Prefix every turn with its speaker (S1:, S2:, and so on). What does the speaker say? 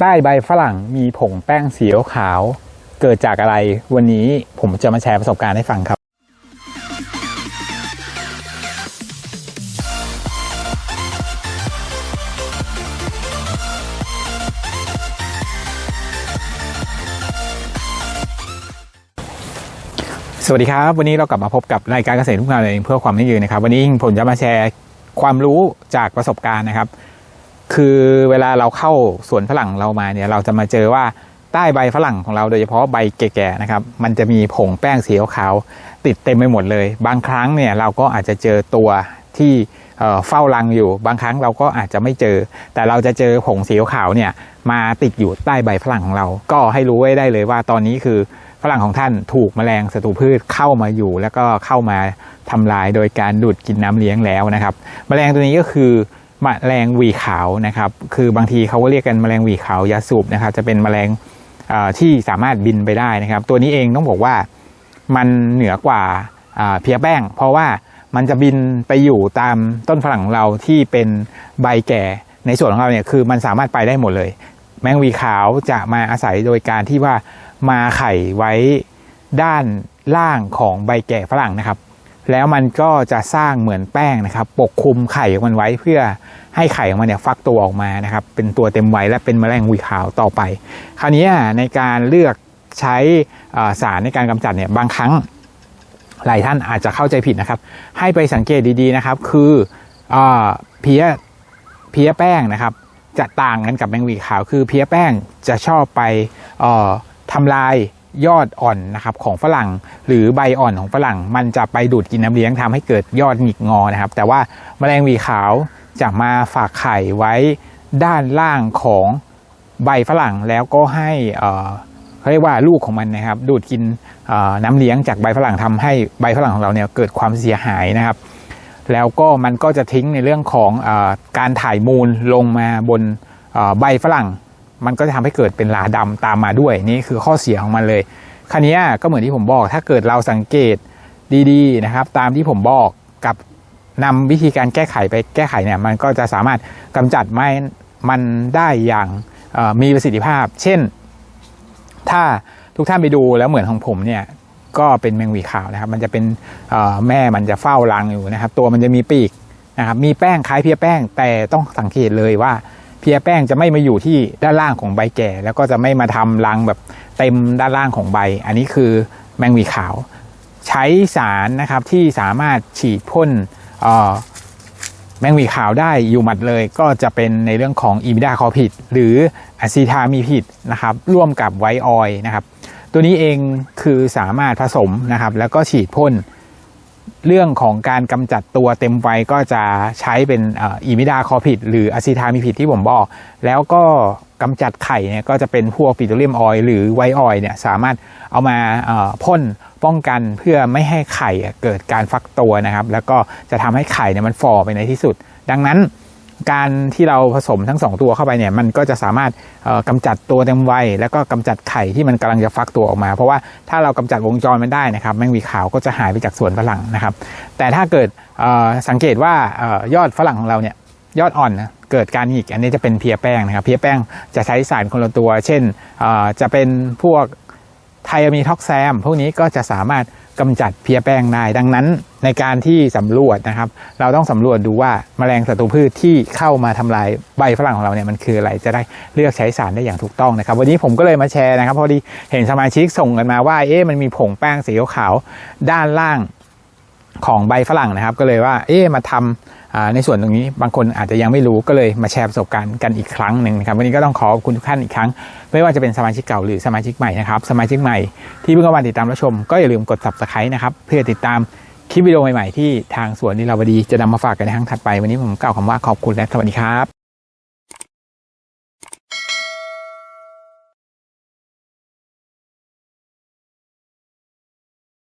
S1: ใต้ใบฝรั่งมีผงแป้งสีขาว เกิดจากอะไรวันนี้ผมจะมาแชร์ประสบการณ์ให้ฟังครับ สวัสดีครับ วันนี้เรากลับมาพบกับรายการเกษตรทุกงานเองเพื่อความยั่งยืนนะครับ วันนี้ผมจะมาแชร์ความรู้จากประสบการณ์นะครับ คือเวลาเราเข้าสวนฝรั่งเรามาเนี่ยเราจะมาเจอว่าใต้ใบฝรั่งของเราโดยเฉพาะใบแก่ๆนะครับ มันจะมีผงแป้งสีขาวติดเต็มไปหมดเลย บางครั้งเนี่ยเราก็อาจจะเจอตัวที่เฝ้ารังอยู่ บางครั้งเราก็อาจจะไม่เจอ แต่เราจะเจอผงสีขาวเนี่ยมาติดอยู่ใต้ใบฝรั่งของเรา ก็ให้รู้ไว้ได้เลยว่าตอนนี้คือฝรั่งของท่านถูกแมลงศัตรูพืชเข้ามาอยู่ แล้วก็เข้ามาทำลายโดยการดูดกินน้ำเลี้ยงแล้วนะครับแมลงตัวนี้ก็คือ แมลงหวีขาวนะครับ คือบางทีเขาก็เรียกกันแมลงหวีขาวยาสูบนะครับ จะเป็นแมลงที่สามารถบินไปได้นะครับ ตัวนี้เองต้องบอกว่ามันเหนือกว่าเพียแป้ง เพราะว่ามันจะบินไปอยู่ตามต้นฝรั่งของเราที่เป็นใบแก่ในส่วนของเราเนี่ยคือมันสามารถไปได้หมดเลย แมงวีขาวจะมาอาศัยโดยการที่ว่ามาไข่ไว้ด้านล่างของใบแก่ฝรั่งนะครับ แล้วมันก็จะสร้างเหมือนแป้งนะครับ ปกคลุมไข่ของมันไว้เพื่อให้ไข่ของมันเนี่ยฟักตัวออกมานะครับ เป็นตัวเต็มวัยและเป็นแมลงวีขาวต่อไป คราวนี้ในการเลือกใช้สารในการกำจัดเนี่ยบางครั้งหลายท่านอาจจะเข้าใจผิดนะครับ ให้ไปสังเกตดีๆนะครับ คือเอ่อเพี้ยเพี้ยแป้งนะครับ จะต่างกันกับแมงวีขาว คือเพี้ยแป้งจะชอบไปเอ่อทำลาย ยอดอ่อนนะครับของฝรั่ง หรือใบอ่อนของฝรั่ง มันจะไปดูดกินน้ำเลี้ยงทำให้เกิดยอดหงิกงอนะครับ แต่ว่าแมลงวีขาวจะมาฝากไข่ไว้ด้านล่างของใบฝรั่งแล้วก็ให้เขาเรียกว่าลูกของมันนะครับ ดูดกินน้ำเลี้ยงจากใบฝรั่งทำให้ใบฝรั่งของเราเนี่ยเกิดความเสียหายนะครับ แล้วก็มันก็จะทิ้งในเรื่องของอการถ่ายมูลลงมาบนใบฝรั่ง มันก็จะทำให้เกิดเป็นลาดำตามมาด้วยนี่คือข้อเสียของมันเลยคราวนี้ก็เหมือนที่ผมบอก ถ้าเกิดเราสังเกตดีๆนะครับ ตามที่ผมบอกกับนำวิธีการแก้ไขไปแก้ไขเนี่ยมันก็จะสามารถกำจัดไม่มันได้อย่างมีประสิทธิภาพ เช่น ถ้าทุกท่านไปดูแล้วเหมือนของผมเนี่ยก็เป็นแมงวีขาวนะครับ มันจะเป็นแม่มันจะเฝ้ารังอยู่นะครับ ตัวมันจะมีปีกนะครับมีแป้งคล้ายเพียแป้งแต่ต้องสังเกตเลยว่า เพียแป้งจะไม่มาอยู่ที่ด้านล่างของใบแก่ แล้วก็จะไม่มาทำรังแบบเต็มด้านล่างของใบ อันนี้คือแมงวีขาว ใช้สารนะครับที่สามารถฉีดพ่นแมงวีขาวได้อยู่หมัดเลย ก็จะเป็นในเรื่องของอิมิดาคอพิด หรืออะซิทามีพิดนะครับร่วมกับไวออยนะครับตัวนี้เองคือสามารถผสมนะครับแล้วก็ฉีดพ่น เรื่องของการกำจัดตัวเต็มไฟก็จะใช้เป็นอิมิดาคอผิด หรืออะซิทามีผิดที่ผมบอก แล้วก็กำจัดไข่เนี่ยก็จะเป็นพวกปิโตรเลียมออยล์หรือไวออยล์เนี่ยสามารถเอามาพ่นป้องกันเพื่อไม่ให้ไข่เกิดการฟักตัวนะครับ แล้วก็จะทำให้ไข่เนี่ยมันฝ่อไปในที่สุด ดังนั้น การที่เราผสมทั้งสองตัวเข้าไปเนี่ยมันก็จะสามารถเอ่อกำจัดตัวเต็มวัยแล้วก็กำจัดไข่ที่มันกำลังจะฟักตัวออกมา เพราะว่าถ้าเรากำจัดวงจรมันได้นะครับแมงวีขาวก็จะหายไปจากสวนฝรั่งนะครับ แต่ถ้าเกิดสังเกตว่ายอดฝรั่งของเราเนี่ยยอดอ่อนนะเกิดการหงิกอันนี้จะเป็นเพียแป้งนะครับเพียแป้งจะใช้สารคนละตัว เช่นจะเป็นพวกไทอะมีท็อกแซมพวกนี้ก็จะสามารถ กำจัดเพียแป้งได้ดังนั้น ในการที่สำรวจนะครับ เราต้องสำรวจดูว่าแมลงศัตรูพืชที่เข้ามาทำลายใบฝรั่งของเราเนี่ยมันคืออะไรจะได้เลือกใช้สารได้อย่างถูกต้องนะครับ วันนี้ผมก็เลยมาแชร์นะครับพอดีเห็นสมาชิกส่งกันมาว่าเอ๊ะมันมีผงแป้งสีขาวด้านล่าง ของใบฝรั่งนะครับ ก็เลยว่าเอ๊ะมาทำอ่าในส่วนตรงนี้บางคนอาจจะยังไม่รู้ก็เลยมาแชร์ประสบการณ์กันอีกครั้งหนึ่งนะครับวันนี้ก็ต้องขอขอบคุณทุกท่านอีกครั้ง ไม่ว่าจะเป็นสมาชิกเก่าหรือสมาชิกใหม่นะครับสมาชิกใหม่ที่เพิ่งเข้ามาติดตามรับชม ก็อย่าลืมกด subscribe นะครับเพื่อติดตามคลิปวิดีโอใหม่ๆที่ทางสวนนิราวดีจะนำมาฝากกันในครั้งถัดไปวันนี้ผมกล่าวคำว่าขอบคุณและสวัสดีครับ